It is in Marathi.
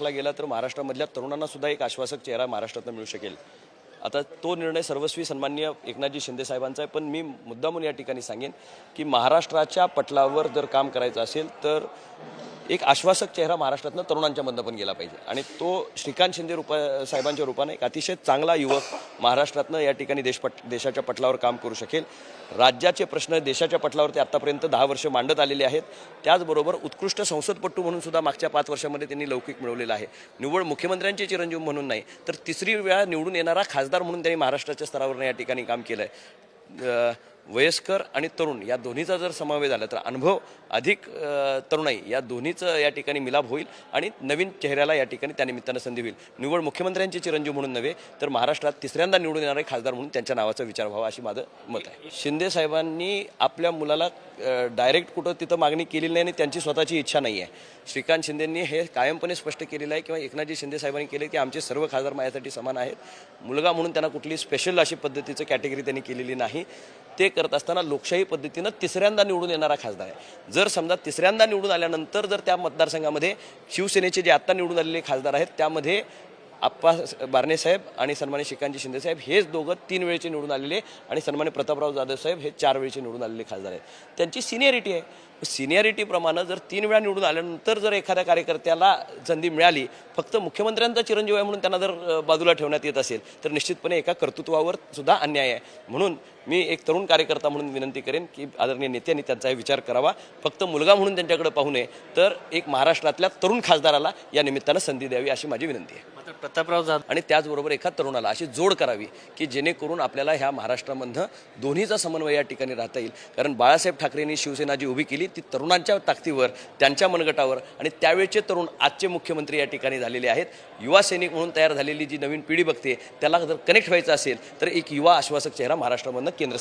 ला गेला तर महाराष्ट्रामधल्या तरुणांना सुद्धा एक आश्वासक चेहरा महाराष्ट्रातून मिळू शकेल. आता तो निर्णय सर्वस्वी सन्मान्य एकनाथजी शिंदे साहेबांचा आहे. पण मी मुद्दामून या ठिकाणी सांगेन की महाराष्ट्राच्या पटलावर जर काम करायचं असेल तर एक आश्वासक चेहरा महाराष्ट्रातनं तरुणांच्यामधनं पण गेला पाहिजे. आणि तो श्रीकांत शिंदे रूपा साहेबांच्या रूपाने एक अतिशय चांगला युवक महाराष्ट्रातनं या ठिकाणी देशपट देशाच्या पटलावर काम करू शकेल. राज्याचे प्रश्न देशाच्या पटलावर ते आत्तापर्यंत दहा वर्ष मांडत आलेले आहेत. त्याचबरोबर उत्कृष्ट संसदपटू म्हणून सुद्धा मागच्या पाच वर्षामध्ये त्यांनी लौकिक मिळवलेला आहे. निव्वळ मुख्यमंत्र्यांचे चिरंजीव म्हणून नाही तर तिसरी वेळा निवडून येणारा खासदार म्हणून त्यांनी महाराष्ट्राच्या स्तरावर या ठिकाणी काम केलं आहे वयस्कर आणि तरुण या दोन्हीचा जर समावेश झाला तर अनुभव अधिक तरुणाई या दोन्हीचं या ठिकाणी मिलाप होईल आणि नवीन चेहऱ्याला या ठिकाणी त्यानिमित्तानं संधी होईल. निव्वळ मुख्यमंत्र्यांचे चिरंजीव म्हणून नव्हे तर महाराष्ट्रात तिसऱ्यांदा निवडून येणारे खासदार म्हणून त्यांच्या नावाचा विचार व्हावा अशी माझं मत आहे. शिंदे साहेबांनी आपल्या मुलाला डायरेक्ट कुठं तिथं मागणी केलेली नाही आणि त्यांची स्वतःची इच्छा नाही आहे श्रीकांत शिंदेंनी हे कायमपणे स्पष्ट केलेलं आहे किंवा एकनाथजी शिंदे साहेबांनी केले की आमचे सर्व खासदार माझ्यासाठी समान आहेत. मुलगा म्हणून त्यांना कुठली स्पेशल अशी पद्धतीचं कॅटेगरी त्यांनी केलेली नाही. ते करत असताना लोकशाही पद्धतीनं तिसऱ्यांदा निवडून येणारा खासदार आहे. जर समजा तिसऱ्यांदा निवडून आल्यानंतर जर त्या मतदारसंघामध्ये शिवसेनेचे जे आत्ता निवडून आलेले खासदार आहेत त्यामध्ये आप्पा बारणे साहेब आणि सन्मान्य शिकांजी शिंदे साहेब हेच दोघं तीन वेळेचे निवडून आलेले आणि सन्मान्य प्रतापराव जाधव साहेब हे चार वेळेचे निवडून आलेले खासदार आहेत. त्यांची सिनियरिटी आहे. सिनियरिटीप्रमाणे जर तीन वेळा निवडून आल्यानंतर जर एखाद्या कार्यकर्त्याला संधी मिळाली फक्त मुख्यमंत्र्यांचा चिरंजीव आहे म्हणून त्यांना जर बाजूला ठेवण्यात येत असेल तर निश्चितपणे एका कर्तृत्वावर सुद्धा अन्याय आहे. म्हणून मी एक तरुण कार्यकर्ता म्हणून विनंती करेन की आदरणीय नेत्यांनी त्यांचा विचार करावा. फक्त मुलगा म्हणून त्यांच्याकडे पाहू नये तर एक महाराष्ट्रातल्या तरुण खासदाराला या निमित्तानं संधी द्यावी अशी माझी विनंती आहे. प्रतापराव जाधव. आणि त्याचबरोबर एका तरुणाला अशी जोड करावी की जेणेकरून आपल्याला ह्या महाराष्ट्रामधनं दोन्हीचा समन्वय या ठिकाणी राहता येईल. कारण बाळासाहेब ठाकरेंनी शिवसेना जी उभी केली ती तरुणांच्या ताकदीवर त्यांच्या मनगटावर आणि त्यावेळचे तरुण आजचे मुख्यमंत्री या ठिकाणी झालेले आहेत. युवा सैनिक म्हणून तयार झालेली जी नवीन पिढी बघते त्याला जर कनेक्ट व्हायचं असेल तर एक युवा आश्वासक चेहरा महाराष्ट्रामधनं केंद्र